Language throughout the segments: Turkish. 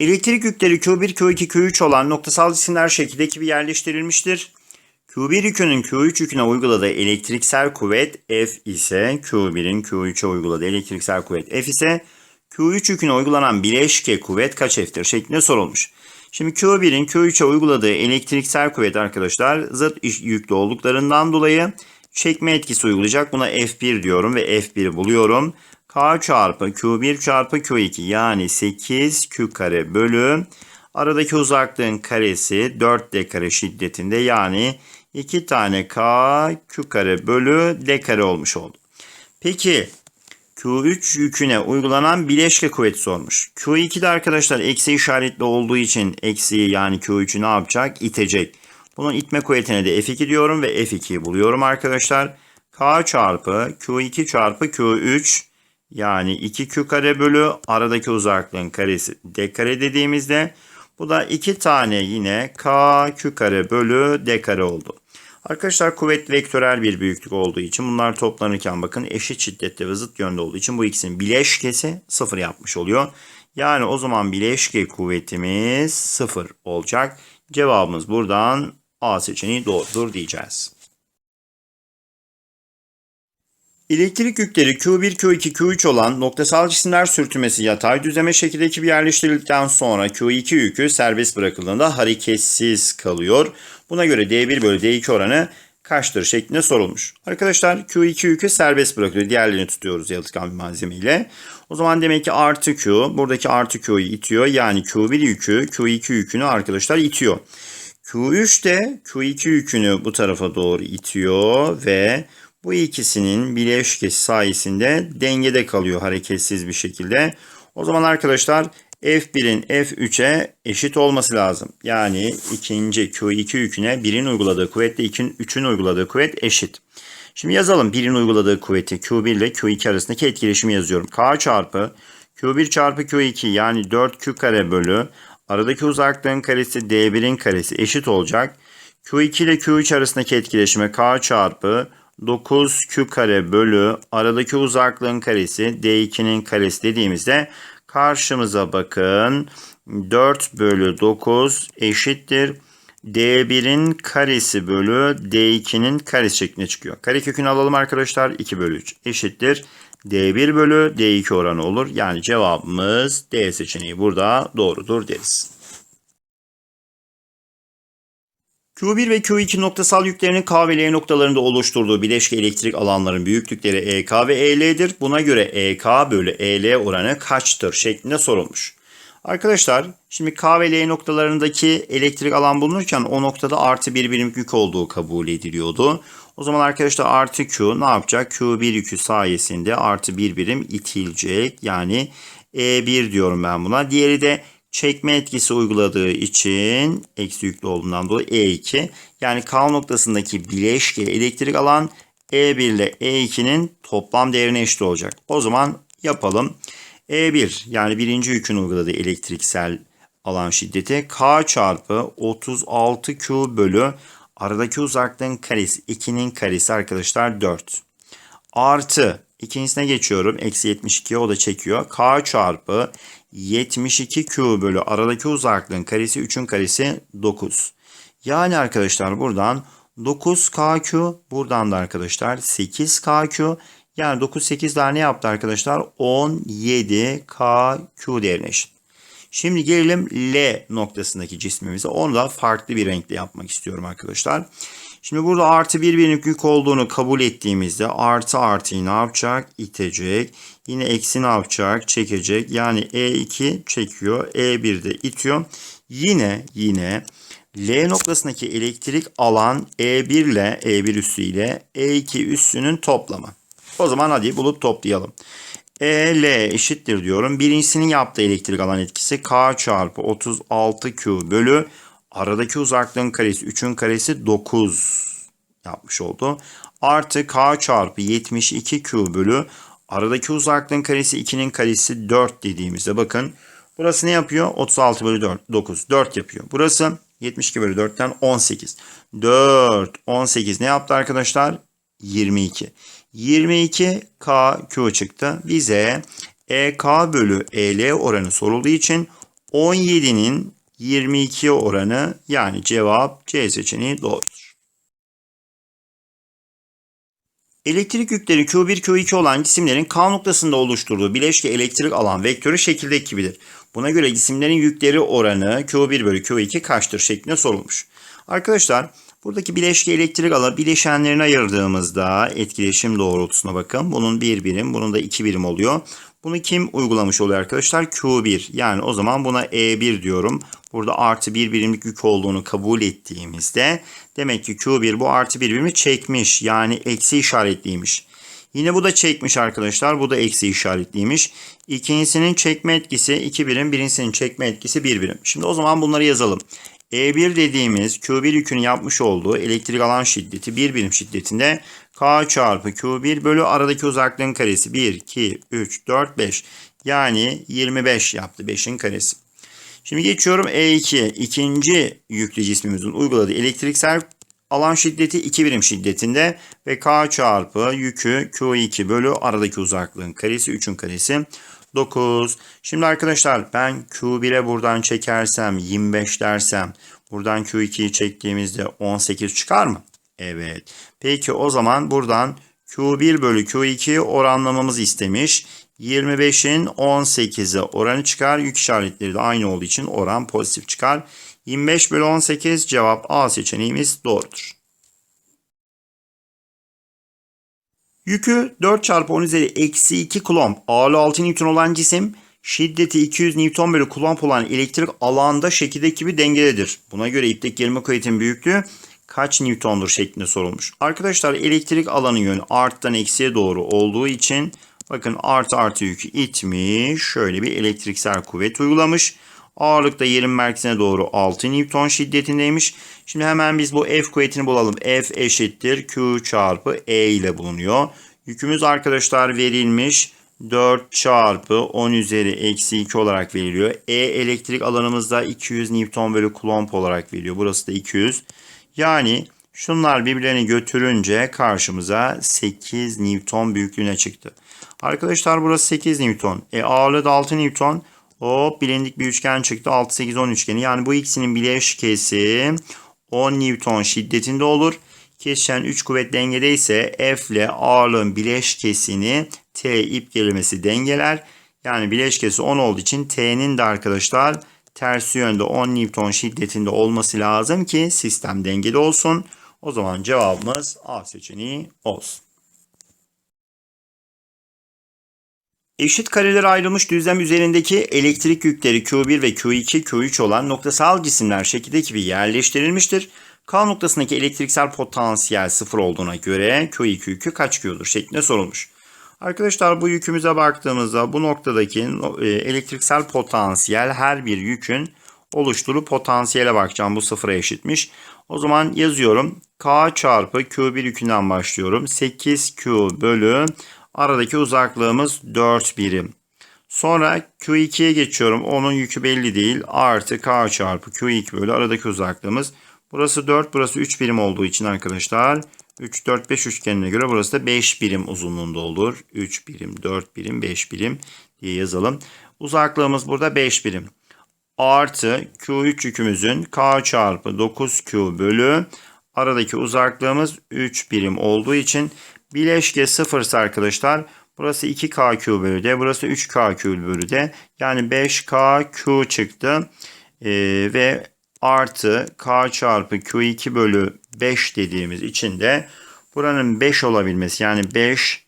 Elektrik yükleri Q1, Q2, Q3 olan noktasal cisimler şekildeki gibi yerleştirilmiştir. Q1 yükünün Q3 yüküne uyguladığı elektriksel kuvvet F ise Q1'in Q3'e uyguladığı elektriksel kuvvet F ise Q3 yüküne uygulanan bileşke kuvvet kaç F'tir şeklinde sorulmuş. Şimdi Q1'in Q3'e uyguladığı elektriksel kuvvet arkadaşlar zıt yüklü olduklarından dolayı çekme etkisi uygulayacak. Buna F1 diyorum ve F1 buluyorum. K çarpı Q1 çarpı Q2 yani 8 Q kare bölü aradaki uzaklığın karesi 4D kare şiddetinde yani 2 tane K Q kare bölü D kare olmuş oldu. Peki Q3 yüküne uygulanan bileşke kuvveti sormuş. Q2'de arkadaşlar eksi işaretli olduğu için eksiyi yani Q3'ü ne yapacak? İtecek. Bunun itme kuvvetine de F2 diyorum ve F2'yi buluyorum arkadaşlar. K çarpı Q2 çarpı Q3 yani 2Q kare bölü aradaki uzaklığın karesi D kare dediğimizde bu da 2 tane yine K Q kare bölü D kare oldu. Arkadaşlar kuvvet vektörel bir büyüklük olduğu için bunlar toplanırken bakın eşit şiddette ve zıt yönde olduğu için bu ikisinin bileşkesi sıfır yapmış oluyor. Yani o zaman bileşke kuvvetimiz sıfır olacak. Cevabımız buradan A seçeneği doğrudur diyeceğiz. Elektrik yükleri Q1, Q2, Q3 olan noktasal cisimler sürtünmesi yatay düzleme şekildeki bir yerleştirildikten sonra Q2 yükü serbest bırakıldığında hareketsiz kalıyor. Buna göre D1 bölü D2 oranı kaçtır şeklinde sorulmuş. Arkadaşlar Q2 yükü serbest bırakılıyor. Diğerlerini tutuyoruz yalıtkan bir malzeme ile. O zaman demek ki artı Q buradaki artı Q'yu itiyor. Yani Q1 yükü Q2 yükünü arkadaşlar itiyor. Q3 de Q2 yükünü bu tarafa doğru itiyor ve bu ikisinin bileşkesi sayesinde dengede kalıyor hareketsiz bir şekilde. O zaman arkadaşlar F1'in F3'e eşit olması lazım. Yani ikinci Q2 yüküne 1'in uyguladığı kuvvetle 3'ün uyguladığı kuvvet eşit. Şimdi yazalım 1'in uyguladığı kuvveti Q1 ile Q2 arasındaki etkileşimi yazıyorum. K çarpı Q1 çarpı Q2 yani 4Q kare bölü aradaki uzaklığın karesi D1'in karesi eşit olacak. Q2 ile Q3 arasındaki etkileşime K çarpı 9Q kare bölü aradaki uzaklığın karesi D2'nin karesi dediğimizde karşımıza bakın 4 bölü 9 eşittir. D1'in karesi bölü D2'nin karesi şeklinde çıkıyor. Karekökünü alalım arkadaşlar. 2 bölü 3 eşittir. D1 bölü D2 oranı olur. Yani cevabımız D seçeneği burada doğrudur deriz. Q1 ve Q2 noktasal yüklerinin K ve L noktalarında oluşturduğu bileşke elektrik alanların büyüklükleri EK ve EL'dir. Buna göre EK bölü EL oranı kaçtır şeklinde sorulmuş. Arkadaşlar şimdi K ve L noktalarındaki elektrik alan bulunurken o noktada artı bir birim yük olduğu kabul ediliyordu. O zaman arkadaşlar artı Q ne yapacak? Q1 yükü sayesinde artı bir birim itilecek. Yani E1 diyorum ben buna. Diğeri de çekme etkisi uyguladığı için eksi yüklü olduğundan dolayı E2 yani K noktasındaki bileşke elektrik alan E1 ile E2'nin toplam değerine eşit olacak. O zaman yapalım. E1 yani birinci yükün uyguladığı elektriksel alan şiddeti K çarpı 36Q bölü aradaki uzaklığın karesi 2'nin karesi arkadaşlar 4. Artı ikincisine geçiyorum. Eksi 72 o da çekiyor. K çarpı 72Q bölü aradaki uzaklığın karesi 3'ün karesi 9. Yani arkadaşlar buradan 9KQ buradan da arkadaşlar 8KQ yani 9 8 daha ne yaptı arkadaşlar? 17KQ değerine eşit. Şimdi gelelim L noktasındaki cismimize. Onu da farklı bir renkle yapmak istiyorum arkadaşlar. Şimdi burada artı bir birimlik yük olduğunu kabul ettiğimizde artı artıyı ne yapacak? İtecek. Yine eksi ne yapacak? Çekecek. Yani E2 çekiyor. E1 de itiyor. Yine yine L noktasındaki elektrik alan E1 ile E1 üssü ile E2 üssünün toplamı. O zaman hadi bulup toplayalım. EL eşittir diyorum. Birincisinin yaptığı elektrik alan etkisi K çarpı 36Q bölü aradaki uzaklığın karesi 3'ün karesi 9 yapmış oldu. Artı K çarpı 72Q bölü aradaki uzaklığın karesi 2'nin karesi 4 dediğimizde bakın. Burası ne yapıyor? 36 bölü 4, 9. 4 yapıyor. Burası 72 bölü 4'ten 18. 4, 18 ne yaptı arkadaşlar? 22. 22 KQ çıktı. Bize EK bölü EL oranı sorulduğu için 17'nin 22 oranı yani cevap C seçeneği doğrudur. Elektrik yükleri Q1, Q2 olan cisimlerin K noktasında oluşturduğu bileşke elektrik alan vektörü şekildeki gibidir. Buna göre cisimlerin yükleri oranı Q1 bölü Q2 kaçtır şeklinde sorulmuş. Arkadaşlar buradaki bileşke elektrik alan bileşenlerine ayırdığımızda etkileşim doğrultusuna bakın. Bunun 1 birim, bunun da 2 birim oluyor. Bunu kim uygulamış oluyor arkadaşlar? Q1. Yani o zaman buna E1 diyorum. Burada artı 1 birimlik yük olduğunu kabul ettiğimizde demek ki Q1 bu artı 1 birimi çekmiş. Yani eksi işaretliymiş. Yine bu da çekmiş arkadaşlar. Bu da eksi işaretliymiş. İkincisinin çekme etkisi 2 birim. Birincisinin çekme etkisi 1 birim. Şimdi o zaman bunları yazalım. E1 dediğimiz Q1 yükünün yapmış olduğu elektrik alan şiddeti 1 birim şiddetinde K çarpı Q1 bölü aradaki uzaklığın karesi 1, 2, 3, 4, 5. Yani 25 yaptı 5'in karesi. Şimdi geçiyorum E2. İkinci yüklü cismimizin uyguladığı elektriksel alan şiddeti 2 birim şiddetinde ve K çarpı yükü Q2 bölü aradaki uzaklığın karesi 3'ün karesi 9. Şimdi arkadaşlar ben Q1'e buradan çekersem 25 dersem buradan Q2'yi çektiğimizde 18 çıkar mı? Evet. Peki o zaman buradan Q1 bölü Q2'yi oranlamamızı istemiş. 25'in 18'e oranı çıkar. Yük işaretleri de aynı olduğu için oran pozitif çıkar. 25 bölü 18 cevap A seçeneğimiz doğrudur. Yükü 4 çarpı 10 üzeri eksi 2 kulomb ağırlığı 6 Newton olan cisim şiddeti 200 Newton bölü kulomb olan elektrik alanda şekildeki gibi dengededir. Buna göre ipteki gerilme kuvvetin büyüklüğü kaç Newton'dur şeklinde sorulmuş. Arkadaşlar elektrik alanı yönü arttan eksiye doğru olduğu için bakın artı artı yükü itmiş. Şöyle bir elektriksel kuvvet uygulamış. Ağırlık da yerin merkezine doğru 6 Newton şiddetindeymiş. Şimdi hemen biz bu F kuvvetini bulalım. F eşittir Q çarpı E ile bulunuyor. Yükümüz arkadaşlar verilmiş. 4 çarpı 10 üzeri eksi 2 olarak veriliyor. E elektrik alanımızda 200 Newton bölü Coulomb olarak veriliyor. Burası da 200. Yani şunlar birbirlerini götürünce karşımıza 8 Newton büyüklüğüne çıktı. Arkadaşlar burası 8 Newton. E ağırlığı da 6 Newton. Hop bilindik bir üçgen çıktı. 6, 8, 10 üçgeni. Yani bu ikisinin bileşkesi 10 Newton şiddetinde olur. Kesişen 3 kuvvet dengede ise F ile ağırlığın bileşkesini T ip gerilmesi dengeler. Yani bileşkesi 10 olduğu için T'nin de arkadaşlar tersi yönde 10 Newton şiddetinde olması lazım ki sistem dengede olsun. O zaman cevabımız A seçeneği olsun. Eşit karelere ayrılmış düzlem üzerindeki elektrik yükleri Q1 ve Q2, Q3 olan noktasal cisimler şekildeki gibi yerleştirilmiştir. K noktasındaki elektriksel potansiyel sıfır olduğuna göre Q2 yükü kaç Q'dur şeklinde sorulmuş. Arkadaşlar bu yükümüze baktığımızda bu noktadaki e, elektriksel potansiyel her bir yükün oluşturduğu potansiyele bakacağım. Bu sıfıra eşitmiş. O zaman yazıyorum. K çarpı Q1 yükünden başlıyorum. 8Q bölü aradaki uzaklığımız 4 birim. Sonra Q2'ye geçiyorum. Onun yükü belli değil. Artı K çarpı Q2 bölü aradaki uzaklığımız. Burası 4, burası 3 birim olduğu için arkadaşlar 3, 4, 5 üçgenine göre burası da 5 birim uzunluğunda olur. 3 birim, 4 birim, 5 birim diye yazalım. Uzaklığımız burada 5 birim. Artı Q3 yükümüzün K çarpı 9Q bölü aradaki uzaklığımız 3 birim olduğu için bileşke sıfırsa arkadaşlar burası 2KQ bölü D burası 3KQ bölü D yani 5KQ çıktı ee, ve artı K çarpı Q2 bölü 5 dediğimiz için de buranın 5 olabilmesi yani 5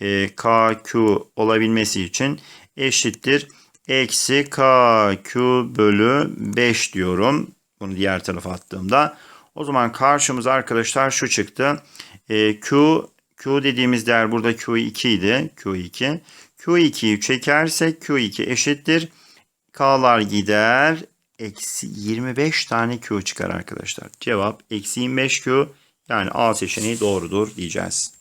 e, KQ olabilmesi için eşittir. Eksi KQ bölü 5 diyorum. Bunu diğer tarafa attığımda. O zaman karşımıza arkadaşlar şu çıktı. E, Q, Q dediğimiz değer burada Q2 idi. Q2. Q2'yi çekersek Q2 eşittir. K'lar gider eksi 25 tane Q çıkar arkadaşlar. Cevap eksi 25 Q yani A seçeneği doğrudur diyeceğiz.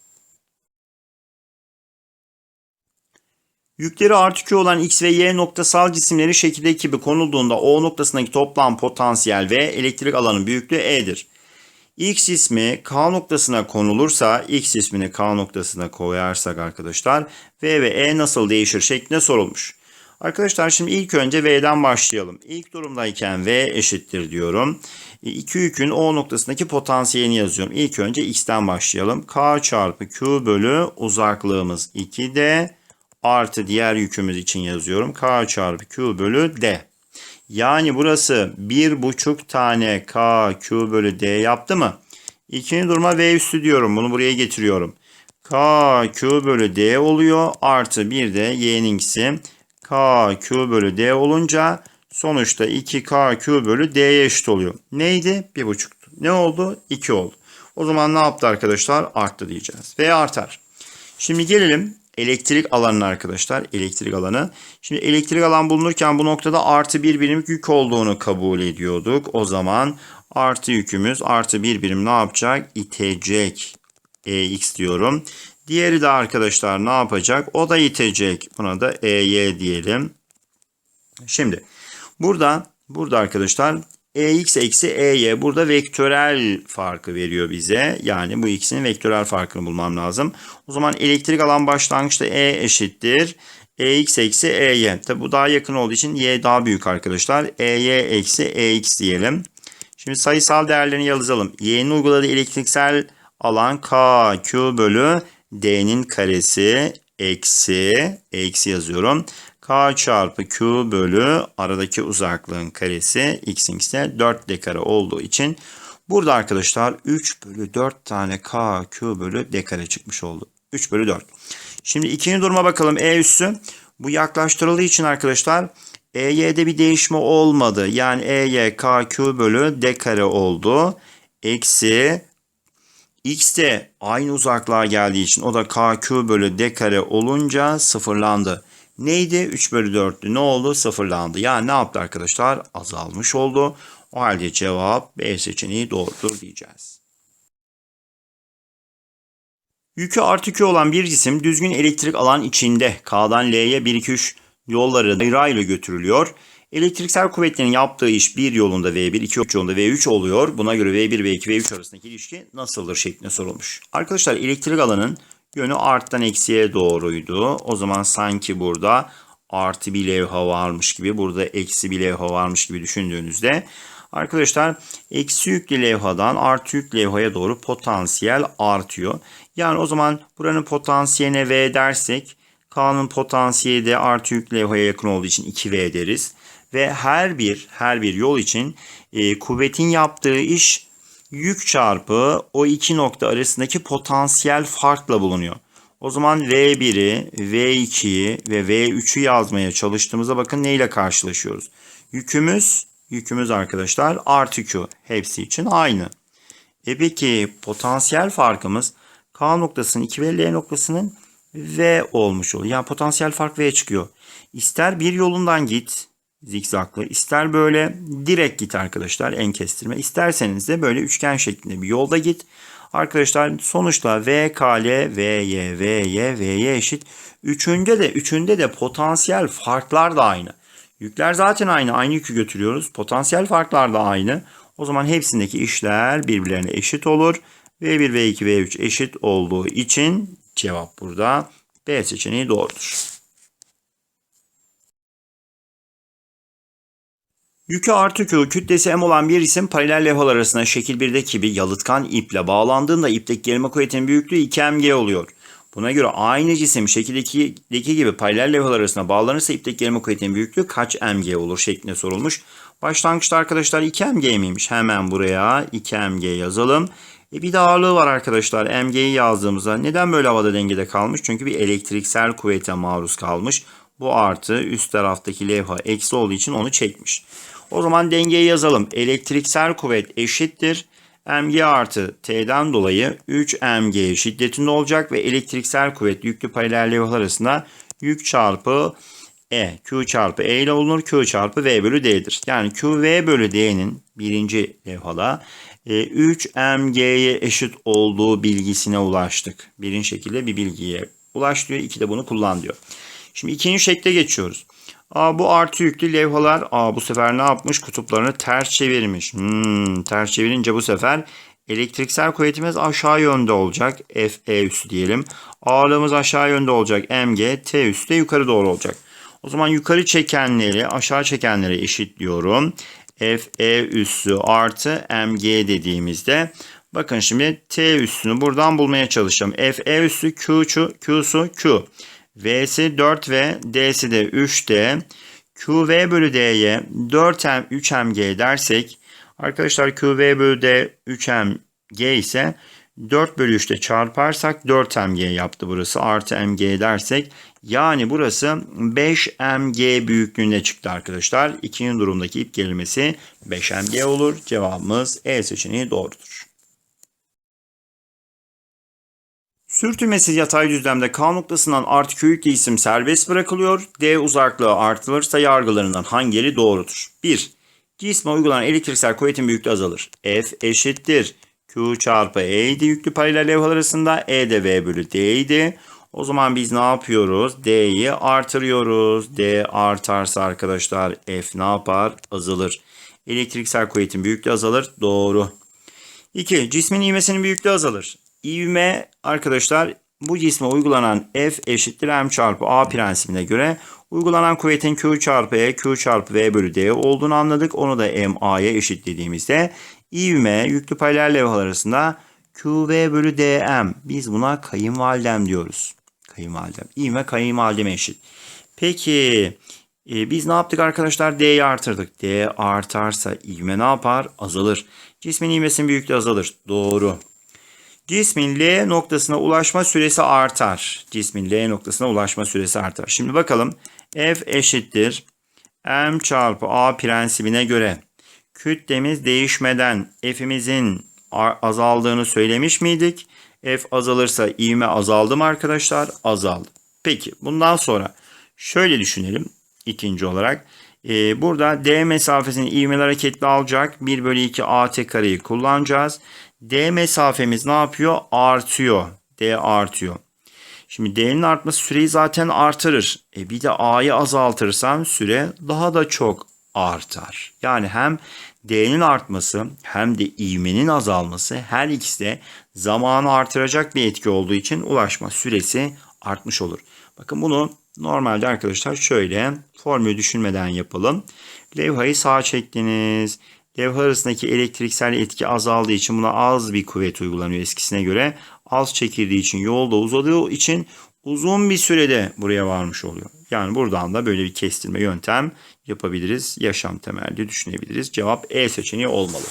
Yükleri artı Q olan X ve Y noktasal cisimleri şekildeki gibi konulduğunda O noktasındaki toplam potansiyel ve elektrik alanın büyüklüğü E'dir. X ismi K noktasına konulursa X ismini K noktasına koyarsak arkadaşlar V ve E nasıl değişir şeklinde sorulmuş. Arkadaşlar şimdi ilk önce V'den başlayalım. İlk durumdayken V eşittir diyorum. E, İki yükün O noktasındaki potansiyelini yazıyorum. İlk önce X'ten başlayalım. K çarpı Q bölü uzaklığımız 2D artı diğer yükümüz için yazıyorum. K çarpı Q bölü D. Yani burası 1,5 tane K Q bölü D yaptı mı? İkinci duruma V üstü diyorum. Bunu buraya getiriyorum. K Q bölü D oluyor. Artı bir de Y'ninkisi K Q bölü D olunca sonuçta 2K Q bölü D'ye eşit oluyor. Neydi? 1,5'tu. Ne oldu? 2 oldu. O zaman ne yaptı arkadaşlar? Arttı diyeceğiz. V artar. Şimdi gelelim elektrik alanına arkadaşlar. Elektrik alanı. Şimdi elektrik alan bulunurken bu noktada artı bir birim yük olduğunu kabul ediyorduk. O zaman artı yükümüz artı bir birim ne yapacak? İtecek. EX diyorum. Diğeri de arkadaşlar ne yapacak? O da itecek. Buna da EY diyelim. Şimdi burada burada arkadaşlar EX eksi EY burada vektörel farkı veriyor bize. Yani bu ikisinin vektörel farkını bulmam lazım. O zaman elektrik alan başlangıçta E eşittir. EX eksi EY. Tabi bu daha yakın olduğu için Y daha büyük arkadaşlar. EY eksi EX diyelim. Şimdi sayısal değerlerini yazalım. Y'nin uyguladığı elektriksel alan K Q bölü D'nin karesi eksi eksi yazıyorum. K çarpı Q bölü aradaki uzaklığın karesi x'in ise 4 d kare olduğu için burada arkadaşlar 3 bölü 4 tane K Q bölü D kare çıkmış oldu. 3 bölü 4. Şimdi ikinci duruma bakalım. E üssü bu yaklaştırıldığı için arkadaşlar EY'de bir değişme olmadı. Yani EY K Q bölü D kare oldu. Eksi X de aynı uzaklığa geldiği için o da KQ bölü D kare olunca sıfırlandı. Neydi? 3 bölü 4'tü. Ne oldu? Sıfırlandı. Yani ne yaptı arkadaşlar? Azalmış oldu. O halde cevap B seçeneği doğrudur diyeceğiz. Yükü artı Q olan bir cisim düzgün elektrik alan içinde K'dan L'ye 1 2 3 yolları ayrı götürülüyor. Elektriksel kuvvetlerin yaptığı iş bir yolunda V1, iki yolunda V3 oluyor. Buna göre V1, V2, V3 arasındaki ilişki nasıldır şeklinde sorulmuş. Arkadaşlar elektrik alanın yönü arttan eksiye doğruydu. O zaman sanki burada artı bir levha varmış gibi, burada eksi bir levha varmış gibi düşündüğünüzde arkadaşlar eksi yüklü levhadan artı yüklü levhaya doğru potansiyel artıyor. Yani o zaman buranın potansiyeline V dersek K'nın potansiyeli de artı yüklü levhaya yakın olduğu için 2V deriz ve her bir her bir yol için e, kuvvetin yaptığı iş yük çarpı o iki nokta arasındaki potansiyel farkla bulunuyor. O zaman V1'i, V2'yi ve V3'ü yazmaya çalıştığımızda bakın neyle karşılaşıyoruz? Yükümüz, yükümüz arkadaşlar artı Q. Hepsi için aynı. E peki potansiyel farkımız K noktasının 2 ve L noktasının V olmuş oluyor. Yani potansiyel fark V çıkıyor. İster bir yolundan git, zikzaklı. İster böyle direkt git arkadaşlar en kestirme. İsterseniz de böyle üçgen şeklinde bir yolda git. Arkadaşlar sonuçta VKL, VY, VY, VY eşit. Üçünde de üçünde de potansiyel farklar da aynı. Yükler zaten aynı. Aynı yükü götürüyoruz. Potansiyel farklar da aynı. O zaman hepsindeki işler birbirlerine eşit olur. V1, V2, V3 eşit olduğu için cevap burada B seçeneği doğrudur. Yükü artı Q kütlesi M olan bir isim paralel levhalar arasında şekil 1'deki gibi yalıtkan iple bağlandığında ipteki gerilme kuvvetinin büyüklüğü 2mg oluyor. Buna göre aynı cisim şekildeki gibi paralel levhalar arasında bağlanırsa ipteki gerilme kuvvetinin büyüklüğü kaç mg olur şeklinde sorulmuş. Başlangıçta arkadaşlar 2mg miymiş? Hemen buraya 2mg yazalım. E bir de ağırlığı var arkadaşlar. mg'yi yazdığımızda neden böyle havada dengede kalmış? Çünkü bir elektriksel kuvvete maruz kalmış. Bu artı üst taraftaki levha eksi olduğu için onu çekmiş. O zaman dengeyi yazalım. Elektriksel kuvvet eşittir. mg artı t'den dolayı 3 mg şiddetinde olacak ve elektriksel kuvvet yüklü paralel arasında yük çarpı e, Q çarpı E ile olunur. Q çarpı V bölü D'dir. Yani Q V bölü D'nin birinci levhada 3 e, mg'ye eşit olduğu bilgisine ulaştık. Birinci şekilde bir bilgiye ulaş diyor. İki de bunu kullan diyor. Şimdi ikinci şekle geçiyoruz. Aa, bu artı yüklü levhalar aa, bu sefer ne yapmış? Kutuplarını ters çevirmiş. Hmm, ters çevirince bu sefer elektriksel kuvvetimiz aşağı yönde olacak. F, E üstü diyelim. Ağırlığımız aşağı yönde olacak. Mg, T üstü de yukarı doğru olacak. O zaman yukarı çekenleri aşağı çekenleri eşitliyorum. Fe üssü artı mg dediğimizde bakın şimdi t üssünü buradan bulmaya çalışacağım. Fe üssü q, q'su q. V'si 4 ve D'si de 3D. QV bölü D'ye 4M 3MG dersek arkadaşlar QV bölü D 3MG ise 4 bölü 3'te çarparsak 4MG yaptı burası. Artı MG dersek yani burası 5MG büyüklüğünde çıktı arkadaşlar. İkinci durumdaki ip gerilmesi 5MG olur. Cevabımız E seçeneği doğrudur. Sürtünmesiz yatay düzlemde K noktasından artı Q yüklü isim serbest bırakılıyor. D uzaklığı artılırsa yargılarından hangileri doğrudur? 1. Cisme uygulanan elektriksel kuvvetin büyüklüğü azalır. F eşittir. Q çarpı E idi yüklü paralel levhalar arasında. E de V bölü D idi. O zaman biz ne yapıyoruz? D'yi artırıyoruz. D artarsa arkadaşlar F ne yapar? Azalır. Elektriksel kuvvetin büyüklüğü azalır. Doğru. 2. Cismin ivmesinin büyüklüğü azalır. İvme arkadaşlar bu cisme uygulanan F eşittir M çarpı A prensibine göre uygulanan kuvvetin Q çarpı E, Q çarpı V bölü D olduğunu anladık. Onu da M A'ya eşitlediğimizde ivme yüklü paralel levhalar arasında QV bölü DM. Biz buna kayınvalidem diyoruz. Kayınvalidem. İvme kayınvalideme eşit. Peki e, biz ne yaptık arkadaşlar? D'yi artırdık. D artarsa ivme ne yapar? Azalır. Cismin ivmesinin büyüklüğü azalır. Doğru. Cismin L noktasına ulaşma süresi artar. Cismin L noktasına ulaşma süresi artar. Şimdi bakalım. F eşittir. M çarpı A prensibine göre kütlemiz değişmeden F'imizin azaldığını söylemiş miydik? F azalırsa ivme azaldı mı arkadaşlar? Azaldı. Peki bundan sonra şöyle düşünelim ikinci olarak. Ee, burada D mesafesini ivmeler hareketli alacak. 1 bölü 2 AT kareyi kullanacağız. D mesafemiz ne yapıyor? Artıyor. D artıyor. Şimdi D'nin artması süreyi zaten artırır. E bir de A'yı azaltırsan süre daha da çok artar. Yani hem D'nin artması hem de ivmenin azalması her ikisi de zamanı artıracak bir etki olduğu için ulaşma süresi artmış olur. Bakın bunu normalde arkadaşlar şöyle formülü düşünmeden yapalım. Levhayı sağa çektiniz. Levha arasındaki elektriksel etki azaldığı için buna az bir kuvvet uygulanıyor eskisine göre. Az çekildiği için yolda uzadığı için uzun bir sürede buraya varmış oluyor. Yani buradan da böyle bir kestirme yöntem yapabiliriz. Yaşam temelli düşünebiliriz. Cevap E seçeneği olmalı.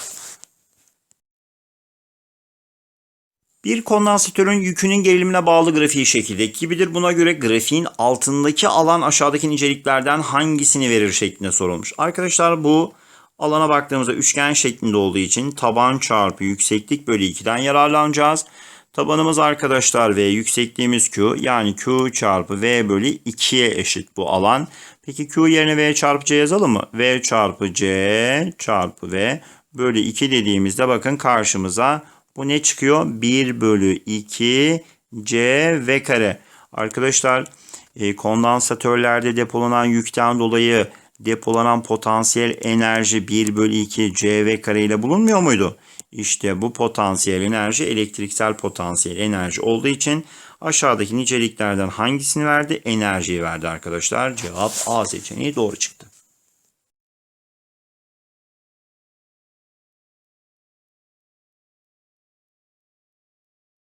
Bir kondansatörün yükünün gerilimine bağlı grafiği şekildeki gibidir. Buna göre grafiğin altındaki alan aşağıdaki niceliklerden hangisini verir şeklinde sorulmuş. Arkadaşlar bu alana baktığımızda üçgen şeklinde olduğu için taban çarpı yükseklik bölü 2'den yararlanacağız. Tabanımız arkadaşlar V, yüksekliğimiz Q. Yani Q çarpı V bölü 2'ye eşit bu alan. Peki Q yerine V çarpı C yazalım mı? V çarpı C çarpı V bölü 2 dediğimizde bakın karşımıza bu ne çıkıyor? 1 bölü 2 C V kare. Arkadaşlar e, kondansatörlerde depolanan yükten dolayı depolanan potansiyel enerji 1 bölü 2 CV kare ile bulunmuyor muydu? İşte bu potansiyel enerji elektriksel potansiyel enerji olduğu için aşağıdaki niceliklerden hangisini verdi? Enerjiyi verdi arkadaşlar. Cevap A seçeneği doğru çıktı.